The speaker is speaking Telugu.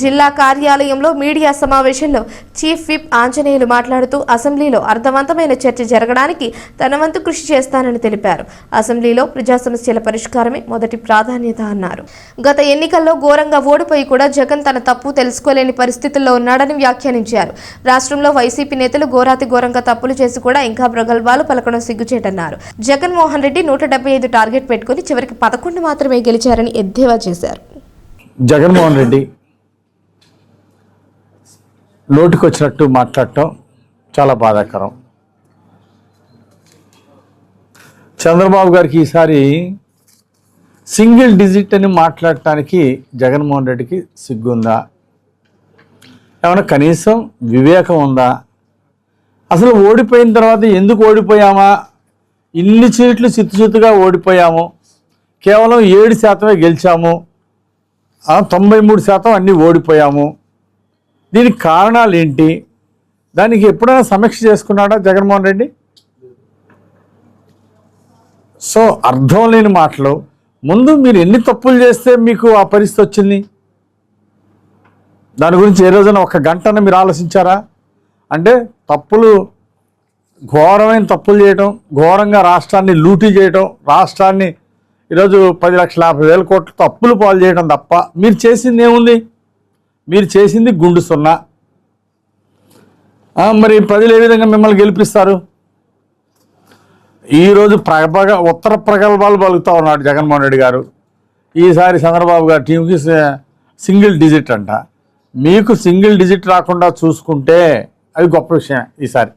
జిల్లా కార్యాలయంలో మీడియా సమావేశంలో చీఫ్ విప్ ఆంజనేయులు మాట్లాడుతూ అసెంబ్లీలో అర్థవంతమైన చర్చ జరగడానికి తన వంతు కృషి చేస్తానని తెలిపారు. అసెంబ్లీలో ప్రజా సమస్యల పరిష్కారమే మొదటి ప్రాధాన్యత అన్నారు. గత ఎన్నికల్లో ఘోరంగా ఓడిపోయి కూడా జగన్ తన తప్పు తెలుసుకోలేని పరిస్థితుల్లో ఉన్నాడని వ్యాఖ్యానించారు. రాష్ట్రంలో వైసీపీ నేతలు ఘోరాతి ఘోరంగా తప్పులు చేసి కూడా ఇంకా ప్రగల్భాలు పలకడం సిగ్గుచేటన్నారు. జగన్మోహన్ రెడ్డి నూట డెబ్బై ఐదు టార్గెట్ పెట్టుకుని చివరికి పదకొండు మాత్రమే గెలిచారని ఎద్దేవా చేశారు. జగన్మోహన్ రెడ్డి నోటికొచ్చినట్టు మాట్లాడటం చాలా బాధాకరం. చంద్రబాబు గారికి ఈసారి సింగిల్ డిజిట్ అని మాట్లాడటానికి జగన్మోహన్ రెడ్డికి సిగ్గుందా? ఏమైనా కనీసం వివేకం ఉందా? అసలు ఓడిపోయిన తర్వాత ఎందుకు ఓడిపోయామా? ఇన్ని సీట్లు చిత్తుచిత్తుగా ఓడిపోయాము. కేవలం ఏడు శాతమే గెలిచాము. తొంభై మూడు శాతం అన్నీ ఓడిపోయాము. దీనికి కారణాలు ఏంటి? దానికి ఎప్పుడైనా సమీక్ష చేసుకున్నాడా జగన్మోహన్ రెడ్డి? సో అర్థం లేని మాటలు. ముందు మీరు ఎన్ని తప్పులు చేస్తే మీకు ఆ పరిస్థితి వచ్చింది? దాని గురించి ఏ రోజున ఒక గంటన మీరు ఆలోచించారా? అంటే తప్పులు ఘోరమైన తప్పులు చేయటం ఘోరంగా రాష్ట్రాన్ని లూటీ చేయటం రాష్ట్రాన్ని ఈరోజు పది లక్షల యాభై వేల కోట్ల తప్పులు పాలు చేయడం తప్ప మీరు చేసింది ఏముంది? మీరు చేసింది గుండు సున్నా. మరి ప్రజలు ఏ విధంగా మిమ్మల్ని గెలిపిస్తారు? ఈరోజు ప్రగ ఉత్తర ప్రగల్భాలు పలుకుతూ ఉన్నాడు జగన్మోహన్ రెడ్డి గారు. ఈసారి చంద్రబాబు గారి టీంకి సింగిల్ డిజిట్ అంట. మీకు సింగిల్ డిజిట్ రాకుండా చూసుకుంటే అది గొప్ప విషయం ఈసారి.